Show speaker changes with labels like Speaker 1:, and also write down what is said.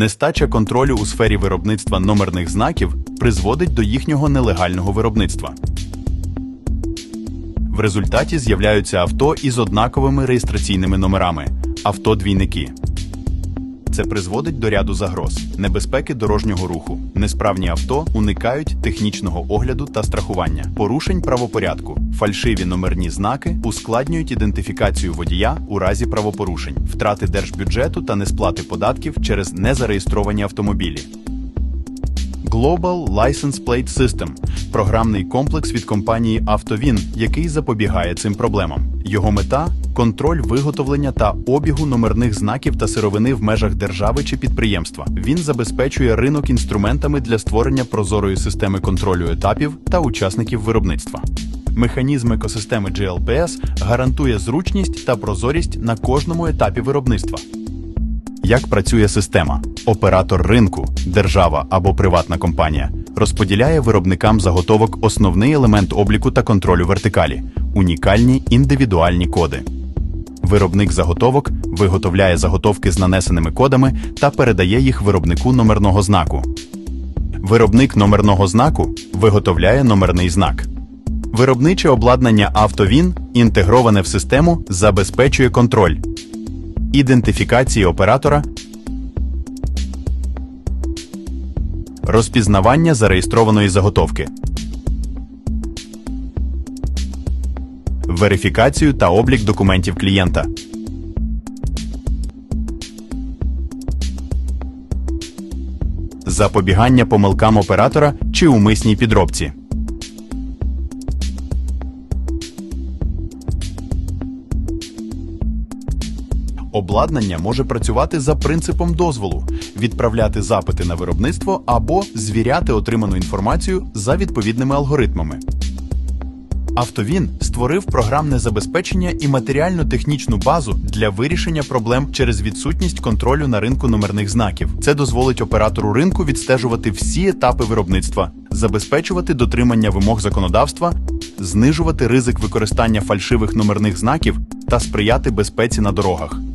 Speaker 1: Нестача контролю у сфері виробництва номерних знаків призводить до їхнього нелегального виробництва. В результаті з'являються авто із однаковими реєстраційними номерами авто-двійники. Це призводить до ряду загроз, небезпеки дорожнього руху. Несправні авто уникають технічного огляду та страхування, порушень правопорядку, фальшиві номерні знаки ускладнюють ідентифікацію водія у разі правопорушень, втрати держбюджету та несплати податків через незареєстровані автомобілі. Global License Plate System – програмний комплекс від компанії Автовін, який запобігає цим проблемам. Його мета контроль виготовлення та обігу номерних знаків та сировини в межах держави чи підприємства. Він забезпечує ринок інструментами для створення прозорої системи контролю етапів та учасників виробництва. Механізм екосистеми GLPS гарантує зручність та прозорість на кожному етапі виробництва. Як працює система? Оператор ринку, держава або приватна компанія розподіляє виробникам заготовок основний елемент обліку та контролю вертикалі унікальні індивідуальні коди. Виробник заготовок виготовляє заготовки з нанесеними кодами та передає їх виробнику номерного знаку. Виробник номерного знаку виготовляє номерний знак. Виробниче обладнання Автовін, інтегроване в систему, забезпечує контроль ідентифікації оператора, розпізнавання зареєстрованої заготовки, верифікацію та облік документів клієнта. Запобігання помилкам оператора чи умисній підробці. Обладнання може працювати за принципом дозволу, відправляти запити на виробництво або звіряти отриману інформацію за відповідними алгоритмами. Автовін створив програмне забезпечення і матеріально-технічну базу для вирішення проблем через відсутність контролю на ринку номерних знаків. Це дозволить оператору ринку відстежувати всі етапи виробництва, забезпечувати дотримання вимог законодавства, знижувати ризик використання фальшивих номерних знаків та сприяти безпеці на дорогах.